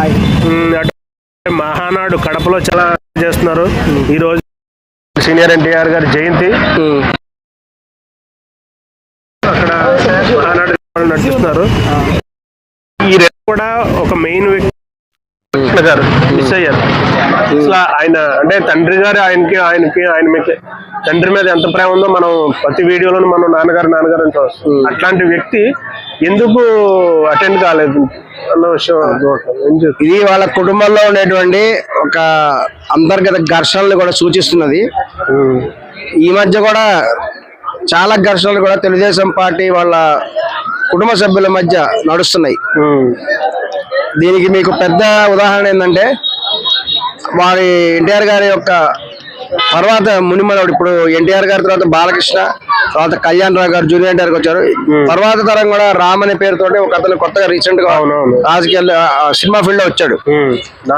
అటు మహానాడు కడపలో చాలా చేస్తున్నారు. ఈ రోజు సీనియర్ ఎన్టీఆర్ గారి జయంతి. అక్కడ మహానాడు నడిపిస్తున్నారు ఈ రెండు కూడా ఒక మెయిన్ వ్యక్తి గారు మిస్ అయ్యారు. అసలు ఆయన అంటే తండ్రి గారు ఆయనకి ఆయనకి ఆయన మీద తండ్రి మీద ఎంత ప్రేమ ఉందో మనం ప్రతి వీడియోలోనూ మనం నాన్నగారు నాన్నగారు చూస్తాం అట్లాంటి వ్యక్తి ఎందుకు అటెండ్ కాలేదు? అన్న విషయం? ఇది వాళ్ళ కుటుంబంలో ఉండేటువంటి ఒక అంతర్గత ఘర్షణలు కూడా సూచిస్తున్నది. ఈ మధ్య కూడా చాలా ఘర్షణలు కూడా తెలుగుదేశం పార్టీ వాళ్ళ కుటుంబ సభ్యుల మధ్య నడుస్తున్నాయి. దీనికి మీకు పెద్ద ఉదాహరణ ఏంటంటే వారి ఎన్టీఆర్ గారి యొక్క తర్వాత మునిమనవుడు ఇప్పుడు ఎన్టీఆర్ గారి తర్వాత బాలకృష్ణ తర్వాత కళ్యాణ్ రావు గారు జూనియర్ ఎన్టీఆర్ వచ్చారు. తర్వాత తరం కూడా రామ్ అనే పేరుతోటి ఒక అతను కొత్తగా రీసెంట్గా. రాజకీయాల్లో ఆ, సినిమా ఫీల్డ్లో వచ్చాడు.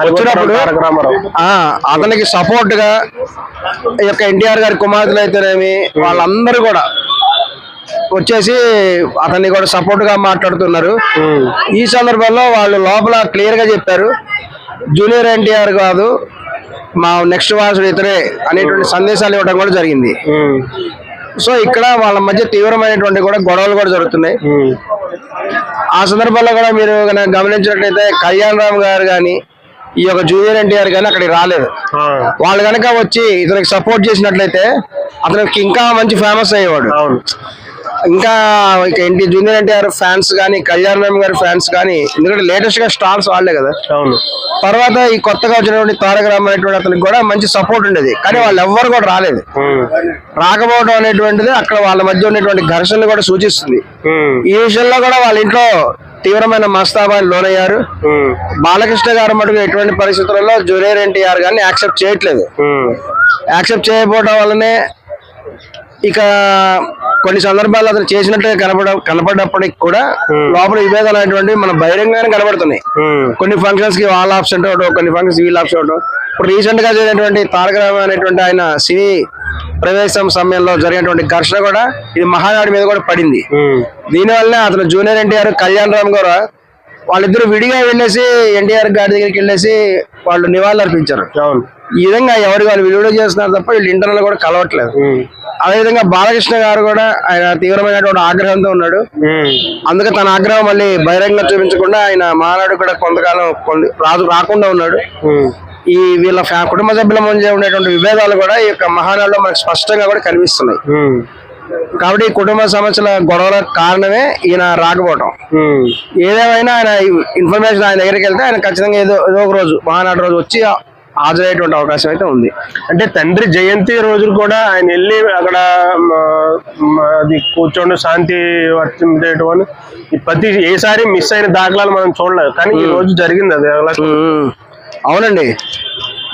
వచ్చినప్పుడు అతనికి సపోర్ట్గా ఈ యొక్క ఎన్టీఆర్ గారి కుమార్తెలు అయితేనేమి వాళ్ళందరూ కూడా వచ్చేసి అతన్ని కూడా సపోర్ట్గా మాట్లాడుతున్నారు. ఈ సందర్భంలో వాళ్ళు లోపల క్లియర్గా చెప్పారు. జూనియర్ ఎన్టీఆర్ కాదు మా నెక్స్ట్ వారసుడు ఇతరే అనేటువంటి సందేశాలు ఇవ్వడం కూడా జరిగింది. సో ఇక్కడ వాళ్ళ మధ్య తీవ్రమైనటువంటి కూడా గొడవలు కూడా జరుగుతున్నాయి. ఆ సందర్భంలో కూడా మీరు గమనించినట్లయితే కళ్యాణ్ రామ్ గారు కానీ ఈ యొక్క జూనియర్ ఎన్టీఆర్ కానీ అక్కడికి రాలేదు. వాళ్ళు కనుక వచ్చి ఇతనికి సపోర్ట్ చేసినట్లయితే అతనికి ఇంకా మంచి ఫేమస్ అయ్యేవాడు అవును ఇంకా ఇక ఎన్టీ జూనియర్ ఎన్టీఆర్ ఫ్యాన్స్ కానీ కళ్యాణ్ రామ్ గారి ఫ్యాన్స్ కానీ ఎందుకంటే లేటెస్ట్గా స్టార్స్ వాళ్ళే కదా అవును తర్వాత ఈ కొత్తగా వచ్చినటువంటి తారక రామ్ అనేటువంటి అతనికి కూడా మంచి సపోర్ట్ ఉండేది కానీ వాళ్ళు ఎవ్వరు కూడా రాలేదు. రాకపోవడం అనేటువంటిది అక్కడ వాళ్ళ మధ్య ఉన్నటువంటి ఘర్షణలు కూడా సూచిస్తుంది. ఈ విషయంలో కూడా వాళ్ళ ఇంట్లో తీవ్రమైన మనస్తాపాన్ని లోనయ్యారు. బాలకృష్ణ గారు మటుకు ఎటువంటి పరిస్థితులలో జూనియర్ ఎన్టీఆర్ గారిని యాక్సెప్ట్ చేయట్లేదు. యాక్సెప్ట్ చేయకపోవడం వల్లనే ఇక కొన్ని సందర్భాల్లో అతను చేసినట్టుగా కనపడ కనపడినప్పటికి కూడా లోపల విభేదాలు అనేటువంటివి మన బహిరంగానే కనబడుతున్నాయి. కొన్ని ఫంక్షన్స్కి వాళ్ళ ఆప్షన్ అవడం కొన్ని ఫంక్షన్స్ వీళ్ళ ఆప్షన్ అవడం ఇప్పుడు రీసెంట్గా జరిగినటువంటి తారక రామ అనేటువంటి ఆయన సినీ ప్రవేశం సమయంలో జరిగినటువంటి ఘర్షణ కూడా ఇది మహానాడు మీద కూడా పడింది. దీనివల్ల అతను జూనియర్ ఎన్టీఆర్ కళ్యాణ్ రామ్ గారు వాళ్ళిద్దరు విడిగా వెళ్ళేసి ఎన్టీఆర్ గారి దగ్గరికి వెళ్ళేసి వాళ్ళు నివాళులు అర్పించారు ఈ విధంగా ఎవరు వాళ్ళు విలువ చేస్తున్నారు తప్ప వీళ్ళు ఇంటర్నల్ కూడా కలవట్లేదు. అదేవిధంగా బాలకృష్ణ గారు కూడా ఆయన తీవ్రమైనటువంటి ఆగ్రహంతో ఉన్నాడు. అందుకే తన ఆగ్రహం మళ్ళీ బహిరంగ చూపించకుండా ఆయన మానాడు కూడా కొంతకాలం కొన్ని రాదు రాకుండా ఉన్నాడు. ఈ వీళ్ళ ఫ్యా- కుటుంబ సభ్యుల మధ్య ఉండేటువంటి విభేదాలు కూడా ఈ యొక్క మహానాడులో మనకు స్పష్టంగా కూడా కనిపిస్తున్నాయి. కాబట్టి కుటుంబ సమస్యల గొడవల కారణమే ఈయన రాకపోవటం. ఏదేమైనా ఆయన ఇన్ఫర్మేషన్ ఆయన దగ్గరికి వెళ్తే ఆయన ఖచ్చితంగా ఏదో ఏదో ఒక రోజు మహానాడు రోజు వచ్చి హాజరయ్యేటువంటి అవకాశం అయితే ఉంది. అంటే తండ్రి జయంతి రోజు కూడా ఆయన వెళ్ళి అక్కడ అది కూర్చోండి శాంతి వర్తింపేయడం అని ఈ ప్రతి ఏసారి మిస్ అయిన దాఖలాలు మనం చూడలేదు. కానీ ఈ రోజు జరిగింది అది. అవునండి.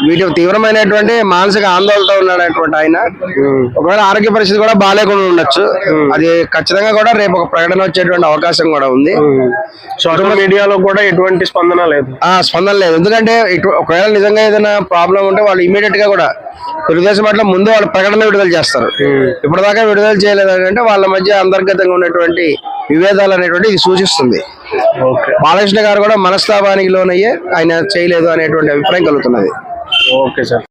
వీటి తీవ్రమైనటువంటి మానసిక ఆందోళనతో ఉన్నటువంటి ఆయన. ఒకవేళ ఆరోగ్య పరిస్థితి కూడా బాగాలేకుండా ఉండొచ్చు. అది ఖచ్చితంగా కూడా రేపు ఒక ప్రకటన వచ్చేటువంటి అవకాశం కూడా ఉంది. సోషల్ మీడియాలో కూడా ఎటువంటి స్పందన లేదు. ఆ స్పందన లేదు. ఎందుకంటే ఒకవేళ నిజంగా ఏదైనా ప్రాబ్లం ఉంటే వాళ్ళు ఇమీడియట్గా కూడా తెలుగుదేశం పట్ల ముందు వాళ్ళు ప్రకటన విడుదల చేస్తారు. ఇప్పటిదాకా విడుదల చేయలేదు అంటే వాళ్ళ మధ్య అంతర్గతంగా ఉన్నటువంటి విభేదాలు అనేటువంటి ఇది సూచిస్తుంది. బాలకృష్ణ గారు కూడా మనస్తాపానికి లోనయ్యే ఆయన చేయలేదు అనేటువంటి అభిప్రాయం కలుగుతున్నది. Okay sir